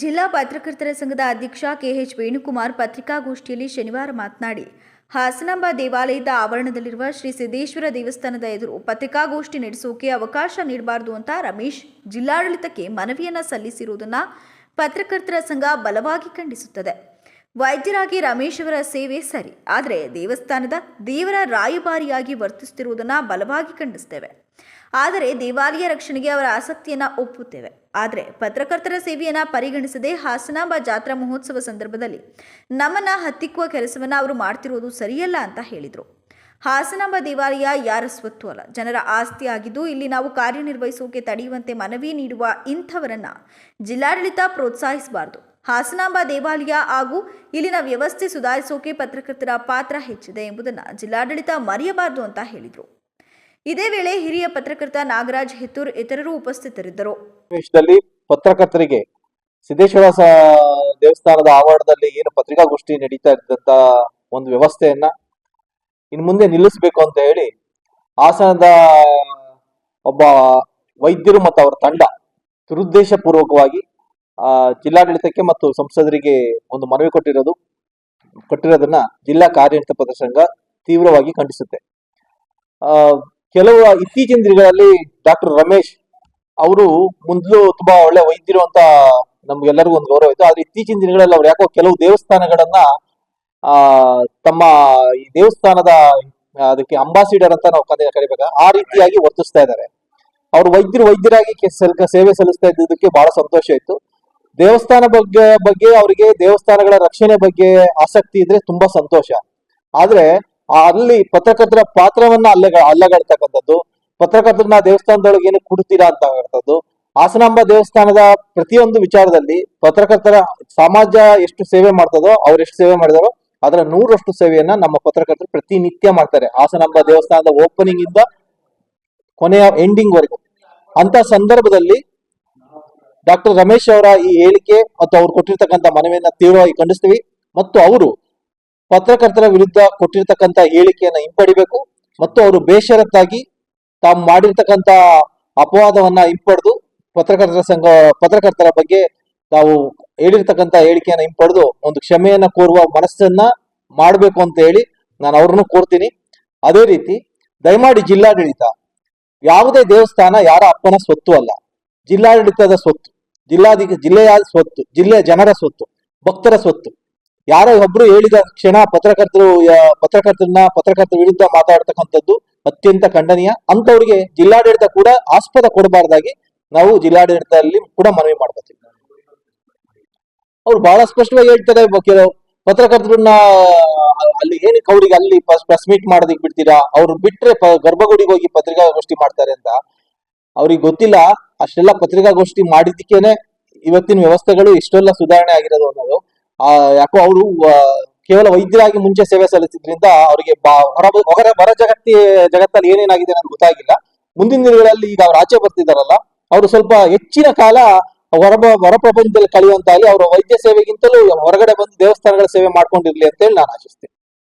ಜಿಲ್ಲಾ ಪತ್ರಕರ್ತರ ಸಂಘದ ಅಧ್ಯಕ್ಷ ಕೆಎಚ್ ವೇಣುಕುಮಾರ್ ಪತ್ರಿಕಾಗೋಷ್ಠಿಯಲ್ಲಿ ಶನಿವಾರ ಮಾತನಾಡಿ, ಹಾಸನಾಂಬ ದೇವಾಲಯದ ಆವರಣದಲ್ಲಿರುವ ಶ್ರೀ ಸಿದ್ದೇಶ್ವರ ದೇವಸ್ಥಾನದ ಎದುರು ಪತ್ರಿಕಾಗೋಷ್ಠಿ ನಡೆಸೋಕೆ ಅವಕಾಶ ನೀಡಬಾರದು ಅಂತ ರಮೇಶ್ ಜಿಲ್ಲಾಡಳಿತಕ್ಕೆ ಮನವಿಯನ್ನು ಸಲ್ಲಿಸಿರುವುದನ್ನ ಪತ್ರಕರ್ತರ ಸಂಘ ಬಲವಾಗಿ ಖಂಡಿಸುತ್ತದೆ. ವೈದ್ಯರಾಗಿ ರಮೇಶ್ ಅವರ ಸೇವೆ ಸರಿ, ಆದರೆ ದೇವಸ್ಥಾನದ ದೇವರ ರಾಯಭಾರಿಯಾಗಿ ವರ್ತಿಸುತ್ತಿರುವುದನ್ನು ಬಲವಾಗಿ ಖಂಡಿಸುತ್ತೇವೆ. ಆದರೆ ದೇವಾಲಯ ರಕ್ಷಣೆಗೆ ಅವರ ಆಸಕ್ತಿಯನ್ನು ಒಪ್ಪುತ್ತೇವೆ. ಆದರೆ ಪತ್ರಕರ್ತರ ಸೇವೆಯನ್ನು ಪರಿಗಣಿಸದೆ ಹಾಸನಾಂಬ ಜಾತ್ರಾ ಮಹೋತ್ಸವ ಸಂದರ್ಭದಲ್ಲಿ ನಮ್ಮನ್ನ ಹತ್ತಿಕ್ಕುವ ಕೆಲಸವನ್ನು ಅವರು ಮಾಡ್ತಿರೋದು ಸರಿಯಲ್ಲ ಅಂತ ಹೇಳಿದರು. ಹಾಸನಾಂಬ ದೇವಾಲಯ ಯಾರ ಸ್ವತ್ತು ಅಲ್ಲ. ಜನರ ಆಸ್ತಿ ಆಗಿದ್ದು ಇಲ್ಲಿ ನಾವು ಕಾರ್ಯನಿರ್ವಹಿಸೋಕೆ ತಡೆಯುವಂತೆ ಮನವಿ ನೀಡುವ ಇಂಥವರನ್ನು ಜಿಲ್ಲಾಡಳಿತ ಪ್ರೋತ್ಸಾಹಿಸಬಾರದು. ಹಾಸನಾಂಬ ದೇವಾಲಯ ಹಾಗೂ ಇಲ್ಲಿನ ವ್ಯವಸ್ಥೆ ಸುಧಾರಿಸೋಕೆ ಪತ್ರಕರ್ತರ ಪಾತ್ರ ಹೆಚ್ಚಿದೆ ಎಂಬುದನ್ನು ಜಿಲ್ಲಾಡಳಿತ ಮರೆಯಬಾರದು ಅಂತ ಹೇಳಿದರು. ಇದೇ ವೇಳೆ ಹಿರಿಯ ಪತ್ರಕರ್ತ ನಾಗರಾಜ್ ಹಿತ್ತೂರ್ ಇತರರು ಉಪಸ್ಥಿತರಿದ್ದರು. ಪತ್ರಕರ್ತರಿಗೆ ಸಿದ್ದೇಶ್ವರ ದೇವಸ್ಥಾನದ ಆವರಣದಲ್ಲಿ ಏನು ಪತ್ರಿಕಾಗೋಷ್ಠಿ ನಡೀತಾ ಇದ್ದಂತ ಒಂದು ವ್ಯವಸ್ಥೆಯನ್ನ ಇನ್ ಮುಂದೆ ನಿಲ್ಲಿಸಬೇಕು ಅಂತ ಹೇಳಿ ಹಾಸನದ ಒಬ್ಬ ವೈದ್ಯರು ಮತ್ತು ಅವರ ತಂಡ ದುರುದ್ದೇಶ ಪೂರ್ವಕವಾಗಿ ಆ, ಜಿಲ್ಲಾಡಳಿತಕ್ಕೆ ಮತ್ತು ಸಂಸದರಿಗೆ ಒಂದು ಮನವಿ ಕೊಟ್ಟಿರೋದು. ಕೊಟ್ಟಿರೋದನ್ನ ಜಿಲ್ಲಾ ಕಾರ್ಯನಿರತ ಪತ್ರ ಸಂಘ ತೀವ್ರವಾಗಿ ಖಂಡಿಸುತ್ತೆ. ಆ ಕೆಲವು ಇತ್ತೀಚಿನ ದಿನಗಳಲ್ಲಿ ಡಾಕ್ಟರ್ ರಮೇಶ್ ಅವರು ಮೊದಲು ತುಂಬಾ ಒಳ್ಳೆ ವೈದ್ಯರು ಅಂತ ನಮ್ಗೆಲ್ಲರಿಗೂ ಒಂದು ಗೌರವ ಇತ್ತು. ಆದ್ರೆ ಇತ್ತೀಚಿನ ದಿನಗಳಲ್ಲಿ ಅವ್ರು ಯಾಕೋ ಕೆಲವು ದೇವಸ್ಥಾನಗಳನ್ನ, ಆ, ತಮ್ಮ ಈ ದೇವಸ್ಥಾನದ ಅದಕ್ಕೆ ಅಂಬಾಸಿಡರ್ ಅಂತ ನಾವು ಕರೆ, ಕರಿಬೇಕ? ಆ ರೀತಿಯಾಗಿ ವರ್ತಿಸ್ತಾ ಇದ್ದಾರೆ. ಅವ್ರು ವೈದ್ಯರು ವೈದ್ಯರಾಗಿ ಸೇವೆ ಸಲ್ಲಿಸ್ತಾ ಇದ್ದಿದ್ದಕ್ಕೆ ಬಹಳ ಸಂತೋಷ ಇತ್ತು. ದೇವಸ್ಥಾನ ಬಗ್ಗೆ ಬಗ್ಗೆ ಅವರಿಗೆ ದೇವಸ್ಥಾನಗಳ ರಕ್ಷಣೆ ಬಗ್ಗೆ ಆಸಕ್ತಿ ಇದ್ರೆ ತುಂಬಾ ಸಂತೋಷ. ಆದ್ರೆ ಅಲ್ಲಿ ಪತ್ರಕರ್ತರ ಪಾತ್ರವನ್ನ ಅಲ್ಲಗ ಅಲ್ಲಗಾಡ್ತಕ್ಕಂಥದ್ದು. ಪತ್ರಕರ್ತರನ್ನ ದೇವಸ್ಥಾನದೊಳಗೆ ಏನು ಕೊಡ್ತೀರಾ ಹೇಳ್ತದ್ದು. ಹಾಸನಾಂಬ ದೇವಸ್ಥಾನದ ಪ್ರತಿಯೊಂದು ವಿಚಾರದಲ್ಲಿ ಪತ್ರಕರ್ತರ ಸಮಾಜ ಎಷ್ಟು ಸೇವೆ ಮಾಡ್ತದೋ ಅವ್ರು ಎಷ್ಟು ಸೇವೆ ಮಾಡಿದಾರೋ ಅದರ ನೂರಷ್ಟು ಸೇವೆಯನ್ನ ನಮ್ಮ ಪತ್ರಕರ್ತರು ಪ್ರತಿನಿತ್ಯ ಮಾಡ್ತಾರೆ. ಹಾಸನಾಂಬ ದೇವಸ್ಥಾನದ ಓಪನಿಂಗ್ ಇಂದ ಕೊನೆಯ ಎಂಡಿಂಗ್ ವರೆಗೂ. ಅಂತ ಸಂದರ್ಭದಲ್ಲಿ ಡಾಕ್ಟರ್ ರಮೇಶ್ ಅವರ ಈ ಹೇಳಿಕೆ ಮತ್ತು ಅವ್ರು ಕೊಟ್ಟಿರ್ತಕ್ಕಂಥ ಮನವಿಯನ್ನ ತೀವ್ರವಾಗಿ ಖಂಡಿಸ್ತೀವಿ. ಮತ್ತು ಅವರು ಪತ್ರಕರ್ತರ ವಿರುದ್ಧ ಕೊಟ್ಟಿರ್ತಕ್ಕಂಥ ಹೇಳಿಕೆಯನ್ನ ಹಿಂಪಡಿಬೇಕು ಮತ್ತು ಅವರು ಬೇಷರತ್ತಾಗಿ ತಾವು ಮಾಡಿರ್ತಕ್ಕಂತ ಅಪವಾದವನ್ನ ಹಿಂಪಡೆದು ಪತ್ರಕರ್ತರ ಸಂಘ, ಪತ್ರಕರ್ತರ ಬಗ್ಗೆ ತಾವು ಹೇಳಿರ್ತಕ್ಕಂತ ಹೇಳಿಕೆಯನ್ನ ಹಿಂಪಡೆದು ಒಂದು ಕ್ಷಮೆಯನ್ನ ಕೋರುವ ಮನಸ್ಸನ್ನ ಮಾಡಬೇಕು ಅಂತ ಹೇಳಿ ನಾನು ಅವ್ರನ್ನು ಕೋರ್ತೀನಿ. ಅದೇ ರೀತಿ ದಯಮಾಡಿ ಜಿಲ್ಲಾಡಳಿತ, ಯಾವುದೇ ದೇವಸ್ಥಾನ ಯಾರ ಅಪ್ಪನ ಸ್ವತ್ತು ಅಲ್ಲ. ಜಿಲ್ಲಾಡಳಿತದ ಸ್ವತ್ತು, ಜಿಲ್ಲಾಧಿಕ, ಜಿಲ್ಲೆಯ ಸ್ವತ್ತು, ಜಿಲ್ಲೆಯ ಜನರ ಸ್ವತ್ತು, ಭಕ್ತರ ಸ್ವತ್ತು. ಯಾರೋ ಒಬ್ರು ಹೇಳಿದ ಕ್ಷಣ ಪತ್ರಕರ್ತರು ಪತ್ರಕರ್ತರನ್ನ, ಪತ್ರಕರ್ತರ ವಿರುದ್ಧ ಮಾತಾಡ್ತಕ್ಕಂಥದ್ದು ಅತ್ಯಂತ ಖಂಡನೀಯ. ಅಂತವ್ರಿಗೆ ಜಿಲ್ಲಾಡಳಿತ ಕೂಡ ಆಸ್ಪದ ಕೊಡಬಾರ್ದಾಗಿ ನಾವು ಜಿಲ್ಲಾಡಳಿತದಲ್ಲಿ ಕೂಡ ಮನವಿ ಮಾಡ್ಕೋತೀವಿ. ಅವ್ರು ಬಹಳ ಸ್ಪಷ್ಟವಾಗಿ ಹೇಳ್ತಾರೆ ಕೆಲವು ಪತ್ರಕರ್ತರನ್ನ, ಅಲ್ಲಿ ಏನಕ್ಕೆ ಅವ್ರಿಗೆ ಅಲ್ಲಿ ಪ್ರೆಸ್ ಮೀಟ್ ಮಾಡೋದಕ್ಕೆ ಬಿಡ್ತೀರಾ? ಅವ್ರು ಬಿಟ್ರೆ ಗರ್ಭಗುಡಿಗೆ ಹೋಗಿ ಪತ್ರಿಕಾಗೋಷ್ಠಿ ಮಾಡ್ತಾರೆ ಅಂತ. ಅವ್ರಿಗೆ ಗೊತ್ತಿಲ್ಲ, ಅಷ್ಟೆಲ್ಲ ಪತ್ರಿಕಾಗೋಷ್ಠಿ ಮಾಡಿದ್ದಕ್ಕೇನೆ ಇವತ್ತಿನ ವ್ಯವಸ್ಥೆಗಳು ಇಷ್ಟೆಲ್ಲ ಸುಧಾರಣೆ ಆಗಿರೋದು ಅನ್ನೋದು. ಆ, ಯಾಕೋ ಅವರು ಕೇವಲ ವೈದ್ಯರಾಗಿ ಮುಂಚೆ ಸೇವೆ ಸಲ್ಲಿಸಿದ್ರಿಂದ ಅವರಿಗೆ ಹೊರ ಹೊರ ಜಗತ್ತಿ, ಜಗತ್ತಲ್ಲಿ ಏನೇನಾಗಿದೆ ಅನ್ನೋದು ಗೊತ್ತಾಗಿಲ್ಲ. ಮುಂದಿನ ದಿನಗಳಲ್ಲಿ ಈಗ ಅವ್ರು ಆಚೆ ಬರ್ತಿದಾರಲ್ಲ, ಅವರು ಸ್ವಲ್ಪ ಹೆಚ್ಚಿನ ಕಾಲ ಹೊರ ಹೊರ ಪ್ರಪಂಚದಲ್ಲಿ ಅವರು ವೈದ್ಯ ಸೇವೆಗಿಂತಲೂ ಹೊರಗಡೆ ಬಂದು ದೇವಸ್ಥಾನಗಳ ಸೇವೆ ಮಾಡ್ಕೊಂಡಿರ್ಲಿ ಅಂತೇಳಿ ನಾನು ಆಶಿಸ್ತೀನಿ.